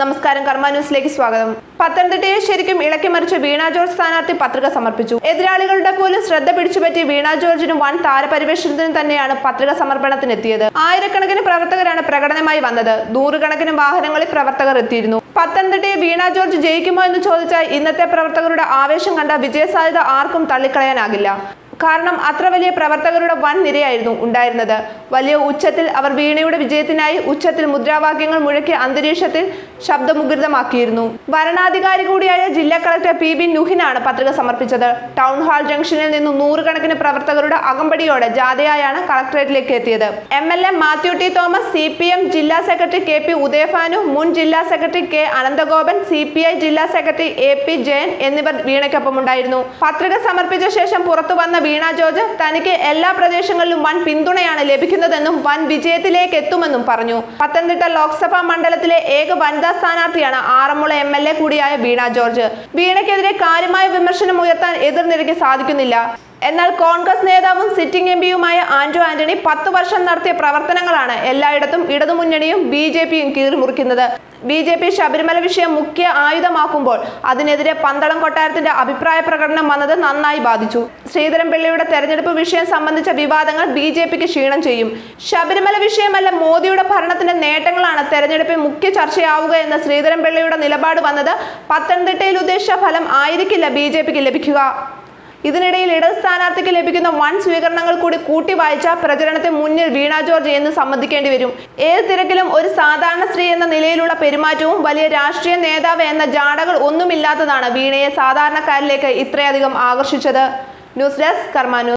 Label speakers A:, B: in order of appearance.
A: നമസ്കാരം കർമ്മ ന്യൂസിലേക്ക് സ്വാഗതം. പത്തനംതിട്ടയെ ശരിക്കും ഇളക്കിമറിച്ച വീണ ജോർജ് സ്ഥാനാർത്ഥി പത്രിക സമർപ്പിച്ചു. എതിരാളികളുടെ പോലും ശ്രദ്ധ പിടിച്ചുപറ്റി വീണ ജോർജിന് വൻ താരപരിവേഷണത്തിന് തന്നെയാണ് പത്രിക സമർപ്പണത്തിനെത്തിയത്. ആയിരക്കണക്കിന് പ്രവർത്തകരാണ് പ്രകടനമായി വന്നത്. നൂറുകണക്കിന് വാഹനങ്ങളിൽ പ്രവർത്തകർ എത്തിയിരുന്നു. പത്തനംതിട്ടയെ വീണ ജോർജ് ജയിക്കുമോ എന്ന് ചോദിച്ചാൽ ഇന്നത്തെ പ്രവർത്തകരുടെ ആവേശം കണ്ട വിജയസാധ്യത ആർക്കും തള്ളിക്കളയാനാകില്ല. കാരണം അത്ര വലിയ പ്രവർത്തകരുടെ വൻ നിരയായിരുന്നു ഉണ്ടായിരുന്നത്. വലിയ ഉച്ചത്തിൽ അവർ വീണയുടെ വിജയത്തിനായി ഉച്ചത്തിൽ മുദ്രാവാക്യങ്ങൾ മുഴക്കി അന്തരീക്ഷത്തിൽ ശബ്ദമുഖരിതമാക്കിയിരുന്നു ഭരണാധികാരി കൂടിയായ ജില്ലാ കളക്ടർ പി ബി നുഹിനാണ് പത്രിക സമർപ്പിച്ചത്. ടൗൺ ഹാൾ ജംഗ്ഷനിൽ നിന്നും നൂറുകണക്കിന് പ്രവർത്തകരുടെ അകമ്പടിയോടെ ജാഥയായാണ് കളക്ടറേറ്റിലേക്ക് എത്തിയത്. M L A Mathew T Thomas C P M ജില്ലാ സെക്രട്ടറി കെ പി ഉദയഭാനു മുൻ ജില്ലാ secretary K Ananthagopan C P I ജില്ലാ സെക്രട്ടറി എ പി ജയൻ എന്നിവർ വീണയ്ക്കൊപ്പമുണ്ടായിരുന്നു പത്രിക സമർപ്പിച്ച ശേഷം പുറത്തു വന്ന വീണ ജോർജ് തനിക്ക് എല്ലാ പ്രദേശങ്ങളിലും വൻ പിന്തുണയാണ് ലഭിക്കുന്നതെന്നും വൻ വിജയത്തിലേക്ക് എത്തുമെന്നും പറഞ്ഞു. പത്തനംതിട്ട ലോക്സഭാ മണ്ഡലത്തിലെ ഏക വനിതാ സ്ഥാനാർത്ഥിയാണ് ആറന്മുള എം എൽ എ കൂടിയായ വീണ ജോർജ്. വീണയ്ക്കെതിരെ കാര്യമായ വിമർശനം ഉയർത്താൻ എതിർനിരയ്ക്ക് സാധിക്കുന്നില്ല. എന്നാൽ കോൺഗ്രസ് നേതാവും സിറ്റിംഗ് എം പിയുമായ ആന്റോ ആന്റണി പത്തു വർഷം നടത്തിയ പ്രവർത്തനങ്ങളാണ് എല്ലായിടത്തും ഇടതുമുന്നണിയും ബി ജെ പിയും കീറിമുറിക്കുന്നത്. ബി ജെ പി ശബരിമല വിഷയം മുഖ്യ ആയുധമാക്കുമ്പോൾ അതിനെതിരെ പന്തളം കൊട്ടാരത്തിന്റെ അഭിപ്രായ പ്രകടനം വന്നത് നന്നായി ബാധിച്ചു. ശ്രീധരൻപിള്ളയുടെ തെരഞ്ഞെടുപ്പ് വിഷയം സംബന്ധിച്ച വിവാദങ്ങൾ ബി ജെ പിക്ക് ക്ഷീണം ചെയ്യും. ശബരിമല വിഷയമല്ല മോദിയുടെ ഭരണത്തിന്റെ നേട്ടങ്ങളാണ് തെരഞ്ഞെടുപ്പിൽ മുഖ്യ ചർച്ചയാവുക എന്ന ശ്രീധരൻപിള്ളയുടെ നിലപാട് വന്നത് പത്തനംതിട്ടയിൽ ഉദ്ദേശിച്ച ഫലം ആയിരിക്കില്ല ബി ലഭിക്കുക. ഇതിനിടയിൽ ഇടത് സ്ഥാനാർത്ഥിക്ക് ലഭിക്കുന്ന വൻ സ്വീകരണങ്ങൾ കൂടി കൂട്ടി വായിച്ച പ്രചരണത്തെ മുന്നിൽ വീണ ജോർജ് എന്ന് സമ്മതിക്കേണ്ടി വരും. ഏത് തിരക്കിലും ഒരു സാധാരണ സ്ത്രീ എന്ന നിലയിലുള്ള പെരുമാറ്റവും വലിയ രാഷ്ട്രീയ നേതാവ് എന്ന ജാടകൾ ഒന്നുമില്ലാത്തതാണ് വീണയെ സാധാരണക്കാരിലേക്ക് ഇത്രയധികം ആകർഷിച്ചത്. News desk Karma news.